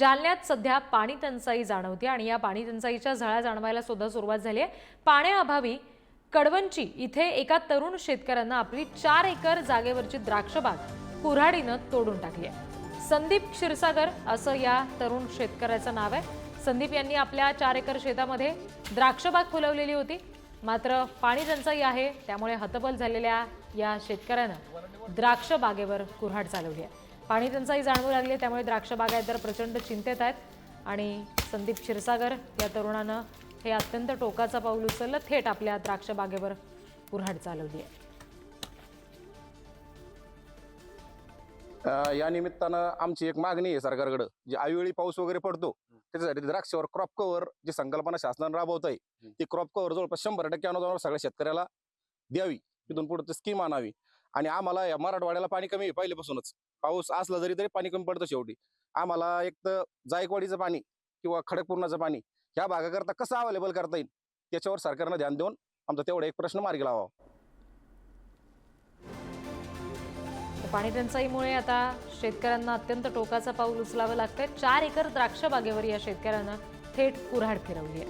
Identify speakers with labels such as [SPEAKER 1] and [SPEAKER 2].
[SPEAKER 1] जालन्यात सध्या पाणी टंचाई जाणवते आणि या पाणी टंचाईच्या झळा जाणवायला सुद्धा सुरुवात झाली आहे. पाण्याअभावी कडवंची इथे एका तरुण शेतकऱ्यांना आपली चार एकर जागेवरची द्राक्षबाग कुऱ्हाडीनं तोडून टाकली आहे. संदीप क्षीरसागर असं या तरुण शेतकऱ्याचं नाव आहे. संदीप यांनी आपल्या चार एकर शेतामध्ये द्राक्षबाग फुलवलेली होती. मात्र पाणी टंचाई आहे त्यामुळे हतबल झालेल्या या शेतकऱ्यानं द्राक्षबागेवर कुऱ्हाड चालवली आहे. पाणी टंचाई जाणवू लागली आहे, त्यामुळे द्राक्ष बागायतदार प्रचंड चिंतेत आहेत. आणि संदीप क्षीरसागर या तरुणानं हे अत्यंत टोकाचं पाऊल उचललं थेट आपल्या द्राक्ष बागेवर कुऱ्हाड चालवली आहे.
[SPEAKER 2] या निमित्तानं आमची एक मागणी आहे सरकारकडे जे आयुळी पाऊस वगैरे पडतो त्याच्यासाठी द्राक्षावर क्रॉप कव्हर जी संकल्पना शासनानं राबवत आहे ती क्रॉप कव्हर जवळपास शंभर टक्के अनुदानावर सगळ्या शेतकऱ्याला द्यावी. तिथून पुढे स्कीम आणावी. आणि आम्हाला या मराठवाड्याला पाणी कमी आहे पहिल्यापासूनच. पाऊस असला जरी तरी पाणी कमी पडतं शेवटी. आम्हाला एक तर जायकवाडीचं पाणी किंवा खडकपूर्णाचं पाणी ह्या भागाकरता कसं अवेलेबल करता येईल त्याच्यावर सरकारनं ध्यान देऊन आमचा तेवढा एक प्रश्न मार्गी लावावा.
[SPEAKER 1] पाणी टंचाईमुळे आता शेतकऱ्यांना अत्यंत टोकाचं पाऊल उचलावं लागतंय. चार एकर द्राक्ष बागेवर या शेतकऱ्यांना थेट कुऱ्हाड फिरवली आहे.